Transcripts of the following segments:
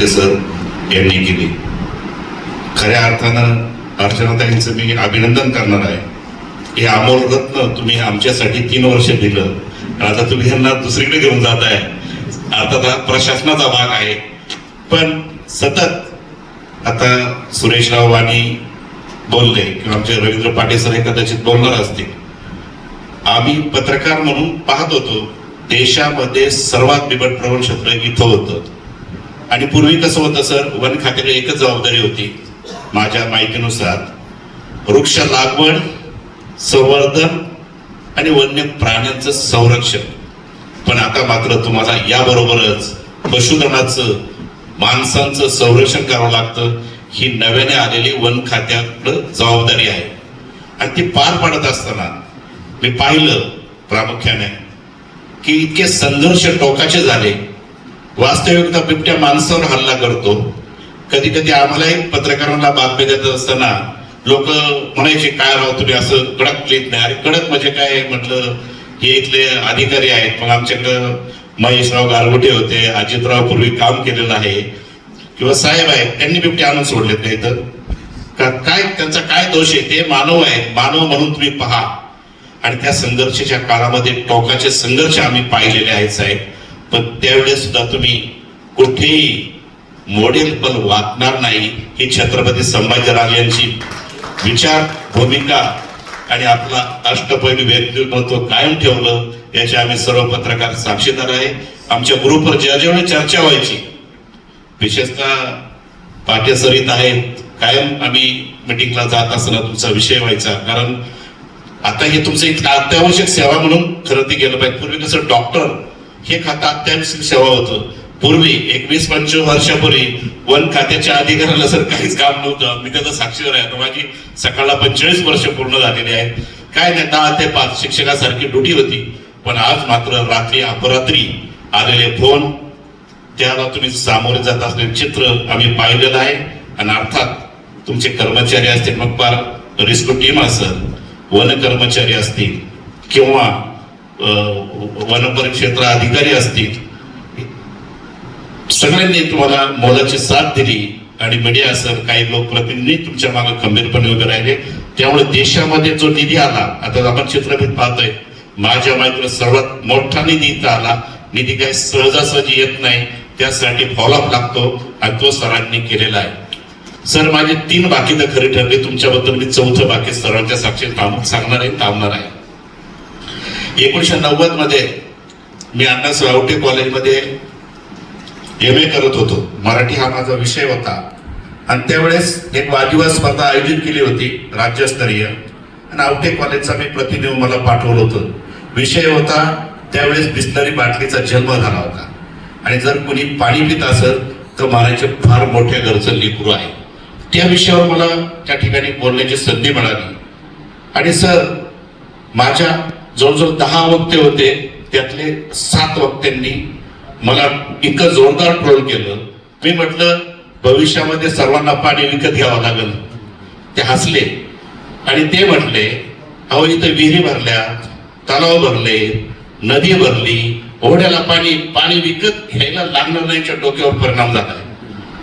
पोते सर यांनी केली. खऱ्या अर्थानं अर्चनाताईंचं मी अभिनंदन करणार आहे. हे अमोल रत्न तुम्ही आमच्यासाठी तीन वर्ष दिलं. आता तुम्ही यांना दुसरीकडे घेऊन जात आहे आता हा प्रशासनाचा भाग आहे. पण सतत आता सुरेशराव वाणी बोलले किंवा आमचे रवींद्र पाटील सर हे कदाचित बोलणार असतील. आम्ही पत्रकार म्हणून पाहत होतो. देशामध्ये सर्वात बिबट प्रवण क्षेत्र इथं होतं. आणि पूर्वी कसं होतं सर? वन खात्याकडे एकच जबाबदारी होती. माझ्या माहितीनुसार वृक्ष लागवड संवर्धन आणि वन्य प्राण्यांचं संरक्षण. पण आता मात्र तुम्हाला याबरोबरच पशुधनाचं माणसांचं संरक्षण करावं लागतं. ही नव्याने आलेली वन खात्याकडं जबाबदारी आहे. आणि ती पार पाडत असताना मी पाहिलं प्रामुख्याने की इतके संघर्ष टोकाचे झाले वास्तविकता बिबट्या माणसावर हल्ला करतो. कधी कधी आम्हालाही पत्रकारांना बातमी देत असताना लोक म्हणायचे काय राव तुम्ही असं कडक लिहित नाही. अरे कडक म्हणजे काय? म्हटलं हे इथले अधिकारी आहेत. मग आमच्याकडं महेशराव गारगुटे होते अजितराव पूर्वी काम केलेलं आहे. किंवा साहेब आहेत त्यांनी बिबटे आणून सोडलेत नाही तर का काय त्यांचा काय दोष आहे? ते मानव आहे मानव म्हणून तुम्ही पहा. आणि त्या संघर्षाच्या काळामध्ये टोकाचे संघर्ष आम्ही पाहिलेले आहेत साहेब. पण त्यावेळेस सुद्धा तुम्ही कुठेही मॉडेल पण वाचणार नाही ही छत्रपती संभाजीराव यांची विचार भूमिका आणि आपला अष्टपैलू व्यक्तिमत्व कायम ठेवलं याचे आम्ही सर्व पत्रकार साक्षीदार आहे. आमच्या ग्रुपवर ज्या जेवढी चर्चा व्हायची विशेषतः पाठ्यसरीत आहेत कायम आम्ही मिटिंगला जात असताना तुमचा विषय व्हायचा. कारण आता हे तुमचं इतकं अत्यावश्यक सेवा म्हणून खरं ते गेलं पाहिजे. पूर्वी कसं डॉक्टर हे खातं अत्यावश्यक सेवा होतं. पूर्वी एकवीस पंचवीस वर्षापूर्वी वन खात्याच्या अधिकाऱ्याला सर काहीच काम नव्हतं. मी त्याचा साक्षीदार आहे. माझी सकाळला पंचेचाळीस वर्ष पूर्ण झालेली आहेत. काय नाही दहा ते पाच शिक्षकासारखी ड्युटी होती. पण आज मात्र रात्री अपरात्री आलेले फोन त्याला तुम्ही सामोरे जात असलेले चित्र आम्ही पाहिलेलं आहे. आणि अर्थात तुमचे कर्मचारी असतील मग पार रिस्क टीम असेल वन कर्मचारी असतील किंवा वन परिक्षेत्र अधिकारी असतील. सगळ्यांनी तुम्हाला मोलाची साथ दिली आणि मीडिया असेल काही लोकप्रतिनिधी तुमच्या मागे खंबीरपणे उभे राहिले. त्यामुळे देशामध्ये जो निधी आला आता आपण चित्रफित पाहतोय माझ्या माहितीला सर्वात मोठा निधी इथं आला. निधी काही सहजासहजी येत नाही त्यासाठी फॉलोअप लागतो आणि तो सरांनी केलेला आहे. सर माझे तीन बाकी तर खरी ठरली. तुमच्याबद्दल मी चौथं बाकी सरांच्या साक्षी थांब सांगणार आहे थांबणार आहे. एकोणीसशे नव्वदमध्ये मी अण्णा सावटे कॉलेजमध्ये एम ए करत होतो. मराठी हा माझा विषय होता. आणि त्यावेळेस एक वादविवाद स्पर्धा आयोजित केली होती राज्यस्तरीय. आणि आवटे कॉलेजचा मी प्रतिनिधी मला पाठवलं होतं. विषय होता त्यावेळेस बिस्लरी बाटलीचा जन्म झाला होता. आणि जर कोणी पाणी पित असेल तर मारायचे फार मोठ्या गरज लिपुरू आहे. त्या विषयावर मला त्या ठिकाणी बोलण्याची संधी मिळाली. आणि सर माझ्या जवळजवळ दहा वक्ते होते. त्यातले सात वक्त्यांनी मला इतकं जोरदार ट्रोल केलं. मी म्हटलं भविष्यामध्ये सर्वांना पाणी विकत घ्यावं लागेल. ते हसले. आणि ते म्हटले अहो इथं विहिरी भरल्या तलाव भरले नदी भरली ओढ्याला पाणी पाणी विकत घ्यायला लागणार नाहीच्या डोक्यावर परिणाम झाला.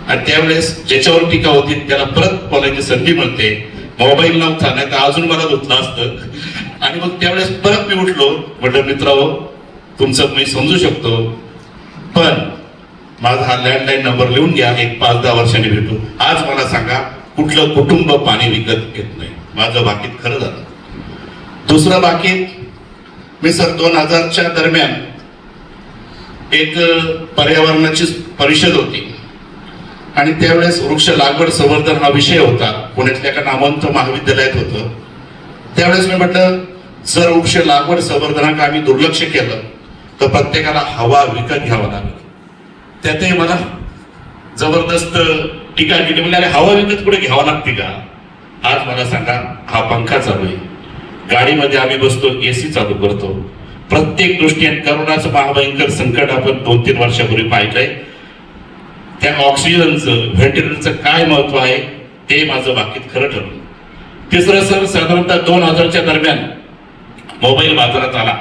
आणि त्यावेळेस ज्याच्यावर टीका होती त्याला परत बोलायची संधी मिळते. मोबाईल नव्हता नाही तर अजून मला धुतलं असतं. आणि मग त्यावेळेस परत मी उठलो म्हटलं मित्रांनो तुमचं मी समजू शकतो पण माझा हा लँडलाईन नंबर लिहून घ्या एक पाच दहा वर्षांनी भेटू. आज मला सांगा कुठलं कुटुंब पाणी विकत घेत नाही? माझं बाकीत खरं झालं. दुसरं बाकीत मी सर दोन हजारच्या दरम्यान एक पर्यावरणाची परिषद होती. आणि त्यावेळेस वृक्ष लागवड संवर्धन हा विषय होता. पुण्यातल्या एका नामवंत महाविद्यालयात होतं. त्यावेळेस मी म्हटलं जर वृक्ष लागवड संवर्धनाकडे आम्ही दुर्लक्ष केलं तर प्रत्येकाला हवा विकत घ्यावा लागेल. त्यातही मला जबरदस्त टीका केली. म्हणजे अरे हवा विकत कुठे घ्यावा लागते का? आज मला सांगा हा पंखा चालू आहे. गाडीमध्ये आम्ही बसतो एसी चालू करतो. प्रत्येक दृष्टीने करोनाचं महाभयंकर संकट आपण दोन तीन वर्षापूर्वी पाहिलंय. त्या ऑक्सिजनचं व्हेंटिलेटरचं काय महत्त्व आहे ते माझं बाकीत खरं ठरलं. तिसरं सर साधारणतः दोन हजारच्या दरम्यान मोबाईल बाजारात आला.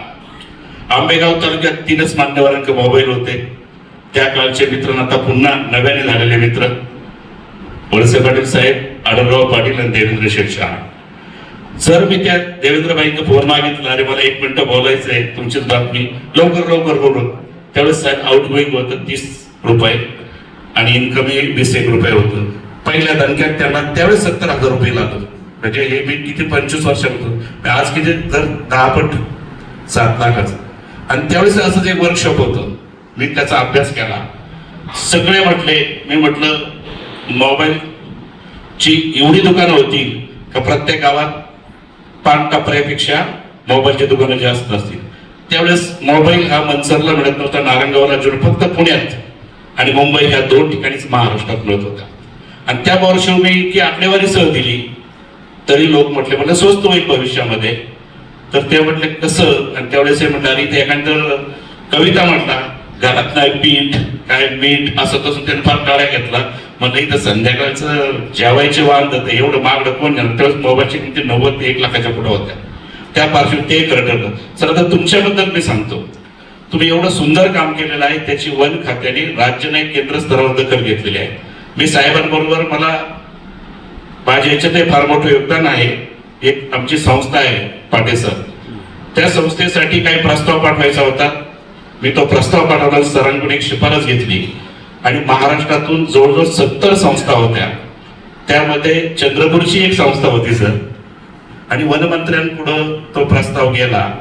आंबेगाव तालुक्यात तीनच मान्यवरांक मोबाईल होते. त्या काळचे मित्र आता पुन्हा नव्याने झालेले मित्र. वळसे पाटील साहेब आढळराव पाटील आणि देवेंद्र शेटशहा जर मी त्या देवेंद्रबाईंना फोन मागितला अरे मला एक मिनिटं बोलायचं आहे तुमचीच बातमी लवकर लवकर बोलून. त्यावेळेस साहेब आउट गोईंग होतं तीस रुपये आणि इन्कमिंग वीस एक रुपये होतं. पहिल्या दणक्यात त्यांना त्यावेळेस सत्तर हजार रुपये लागतो म्हणजे हे मी किती पंचवीस वर्ष होतो आज किती? जर दहा पट सात लाखाचं. आणि त्यावेळेस असं एक वर्कशॉप होतं मी त्याचा अभ्यास केला. सगळे म्हटले मी म्हटलं मोबाईल ची एवढी दुकानं होती का प्रत्येक गावात पान टपऱ्यापेक्षा मोबाईलची दुकानं जास्त असतील. त्यावेळेस मोबाईल हा मनसरला मिळत नव्हता नारायणगावला जो फक्त पुण्यात. आणि मुंबई ह्या दोन ठिकाणीच महाराष्ट्रात मिळत होता. आणि त्या वर्षी मी की आकडेवारी सह दिली. तरी लोक म्हटले म्हटलं स्वस्त होईल भविष्यामध्ये. तर ते म्हटले कसं? आणि त्यावेळेस हे म्हटलं आणि ते एखादं कविता म्हटला घरात नाही पीठ काय मीठ असं तसं त्याने फार टाळ्या घेतला. म्हटलं इथं संध्याकाळचं जेवायचे वांद ते एवढं मागणं कोण त्यावेळेस मोबाईलची किमती नव्वद ते एक लाखाच्या पुढे होत्या. त्या पार्श्वभूमी ते रडलं सर आता तुमच्याबद्दल मी सांगतो. तुम्ही एवढं सुंदर काम केलेलं आहे त्याची वन खात्याने राज्य नाही केंद्र स्तरावर दखल घेतलेली आहे. मी साहेबांबरोबर मला माझ्या याच्यात फार मोठं योगदान आहे. एक आमची संस्था आहे पाटे सर. त्या संस्थेसाठी काही प्रस्ताव पाठवायचा होता. मी तो प्रस्ताव पाठवला सरांकडून एक शिफारस घेतली. आणि महाराष्ट्रातून जवळजवळ सत्तर संस्था होत्या. त्यामध्ये चंद्रपूरची एक संस्था होती सर. आणि वनमंत्र्यांपुढं तो प्रस्ताव गेला.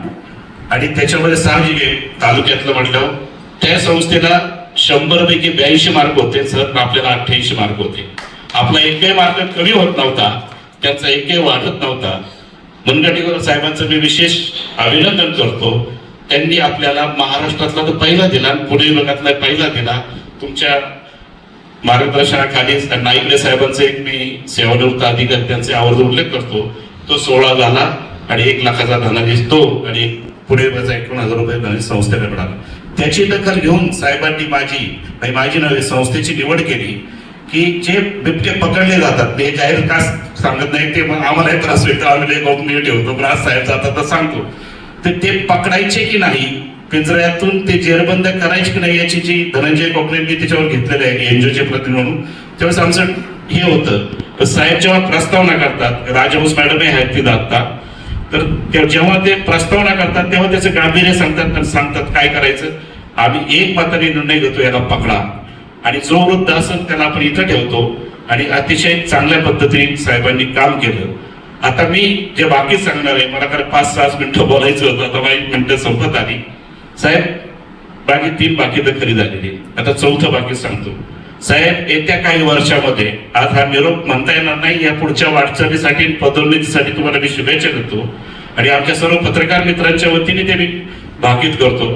आणि त्याच्यामध्ये साहजिक आहे तालुक्यातलं म्हटलं त्या संस्थेला शंभर पैकी ब्याऐंशी मार्क होते सर. आपल्याला अठ्ठ्याऐंशी मार्क होते. आपला एकही मार्ग कमी होत नव्हता त्यांचा एकही वाढत नव्हता. मुनगंटीकर साहेबांचं मी विशेष अभिनंदन करतो. त्यांनी आपल्याला महाराष्ट्रातला तर पहिला दिला आणि पुणे विभागातला पहिला दिला. तुमच्या मार्गदर्शनाखाली नाईकले साहेबांचे एक मी सेवानिवृत्त अधिकारी त्यांचे आवर्जून उल्लेख करतो. तो सोळा झाला आणि एक लाखाचा धनादेश तो आणि पुणे पुढे माझा एकूण हजार रुपये धनादेश संस्थेला मिळाला त्याची दखल घेऊन साहेबांनी माझी माझी नव्हे संस्थेची निवड केली. की जे बिबटे पकडले जातात ते जाहीर का सांगत नाही ते मग आम्हालाही त्रास होईल. आम्ही गोपनीय ठेवतो. पण आज साहेब जातात तर सांगतो. तर ते पकडायचे की नाही पिंजऱ्यातून ते जेरबंद करायचे की नाही याची जी धनंजय कोकणेंनी त्याच्यावर घेतलेले आहे एनजीओचे प्रतिनिधी म्हणून. त्यावेळेस आमचं हे होतं. साहेब जेव्हा प्रस्तावना करतात राजहंस मॅडम हे आहेत तिथं आता तर जेव्हा ते प्रस्तावना करतात तेव्हा त्याचं गांभीर्य सांगतात सांगतात काय करायचं? आम्ही एक माताने निर्णय घेतो याला पकडा. आणि जो वृद्ध असेल त्याला आपण इथं ठेवतो. आणि अतिशय चांगल्या पद्धतीने साहेबांनी काम केलं. आता मी जे बाकी सांगणार आहे मला खरं पाच सहा मिनिटं बोलायचं होतं आता माझी मिनिटं संपत आली. साहेब बाकी तीन बाकी तर खरी झालेली आता चौथं बाकी सांगतो. साहेब येत्या काही वर्षामध्ये आज हा निरोप म्हणता येणार नाही या पुढच्या वाटचालीसाठी पदोन्नतीसाठी तुम्हाला मी शुभेच्छा देतो. आणि आमच्या सर्व पत्रकार मित्रांच्या वतीने ते मी भाकीत करतो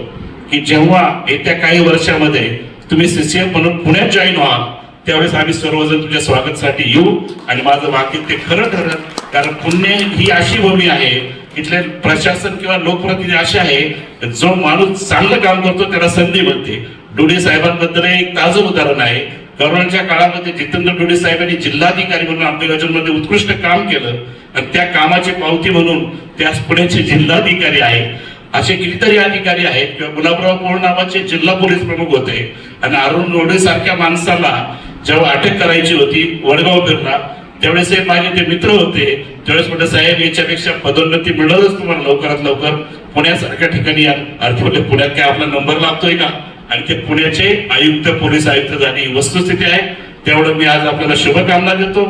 की जेव्हा येत्या काही वर्षामध्ये तुम्ही सीसीएफ म्हणून पुण्यात जॉईन व्हाल. त्यावेळेस आम्ही सर्वजण तुमच्या स्वागतासाठी येऊ आणि माझं वाक्य ते खरं ठरत कारण पुणे ही अशी भूमी आहे इथले प्रशासन किंवा लोकप्रतिनिधी असे आहे जो माणूस चांगलं काम करतो त्याला संधी मिळते. डोळे साहेबांबद्दल एक ताजं उदाहरण आहे. करोनाच्या काळामध्ये जितेंद्र डोळे साहेबांनी जिल्हाधिकारी म्हणून अंबेगावमध्ये उत्कृष्ट काम केलं. आणि त्या कामाची पावती म्हणून त्या पुण्याचे जिल्हाधिकारी आहेत. असे कितीतरी अधिकारी आहेत किंवा गुलाबराव पोळ नावाचे जिल्हा पोलीस प्रमुख होते आणि अरुण रोडे सारख्या माणसाला जेव्हा अटक करायची होती वडगाव फिरला त्यावेळेस हे माझे ते मित्र होते त्यावेळेस म्हटलं साहेब याच्यापेक्षा पदोन्नती मिळणारच तुम्हाला लवकरात लवकर. पुण्यासारख्या ठिकाणी या अर्थी म्हटलं पुण्यात काय आपला नंबर लागतोय का? आणि ते पुण्याचे आयुक्त पोलीस आयुक्त झाली वस्तुस्थिती आहे तेवढं मी आज आपल्याला शुभकामना देतो.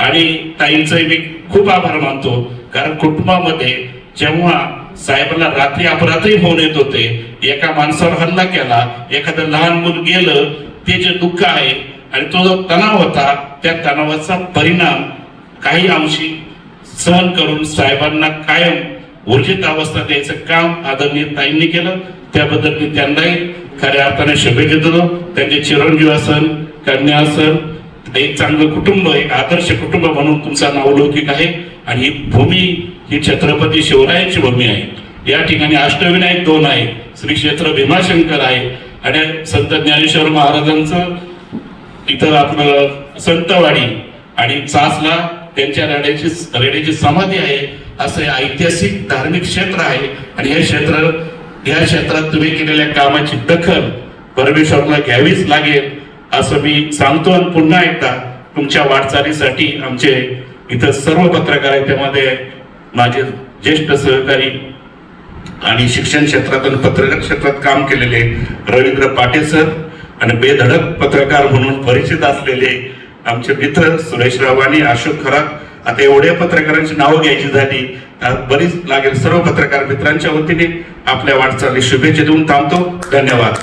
आणि ताईंचंही मी खूप आभार मानतो कारण कुटुंबामध्ये जेव्हा साहेबांना रात्री अपरात्री फोन येत होते. एका माणसावर हल्ला केला. एखादं लहान मूल गेलं. ते जे दुःख आहे आणि तो जो तणाव होता त्या तणावाचा परिणाम काही अंशी सहन करून साहेबांना कायम ऊर्जित अवस्था द्यायचं काम आदरणीय ताईंनी केलं. त्याबद्दल मी त्यांनाही खऱ्या अर्थाने शुभेच्छा दिलो त्यांचे चिरंजीव असन कन्या असन एक चांगलं कुटुंब एक आदर्श कुटुंब म्हणून तुमचा नावलौकिक आहे. आणि ही भूमी ही छत्रपती शिवरायांची भूमी आहे. या ठिकाणी अष्टविनायक दोन आहे श्री क्षेत्र भीमाशंकर आहे आणि संत ज्ञानेश्वर महाराजांचं इथं आपलं संतवाडी आणि चासला त्यांच्या रेड्याची रेड्याची समाधी आहे. असं हे ऐतिहासिक धार्मिक क्षेत्र आहे. आणि हे क्षेत्र या क्षेत्रात तुम्ही केलेल्या कामाची दखल परमेश्वरला घ्यावीच लागेल असं मी सांगतो. आणि पुन्हा एकदा तुमच्या वाटचालीसाठी आमचे इथं सर्व पत्रकार आहेत त्यामध्ये माझे ज्येष्ठ सहकारी आणि शिक्षण क्षेत्रात आणि पत्रकार क्षेत्रात काम केलेले रवींद्र पाटील सर आणि बेधडक पत्रकार म्हणून परिचित असलेले आमचे मित्र सुरेश रावानी अशोक खरात. आता एवढ्या पत्रकारांची नावं घ्यायची झाली बरीच लागेल. सर्व पत्रकार मित्रांच्या वतीने आपल्या वाटचाली शुभेच्छा देऊन थांबतो. धन्यवाद.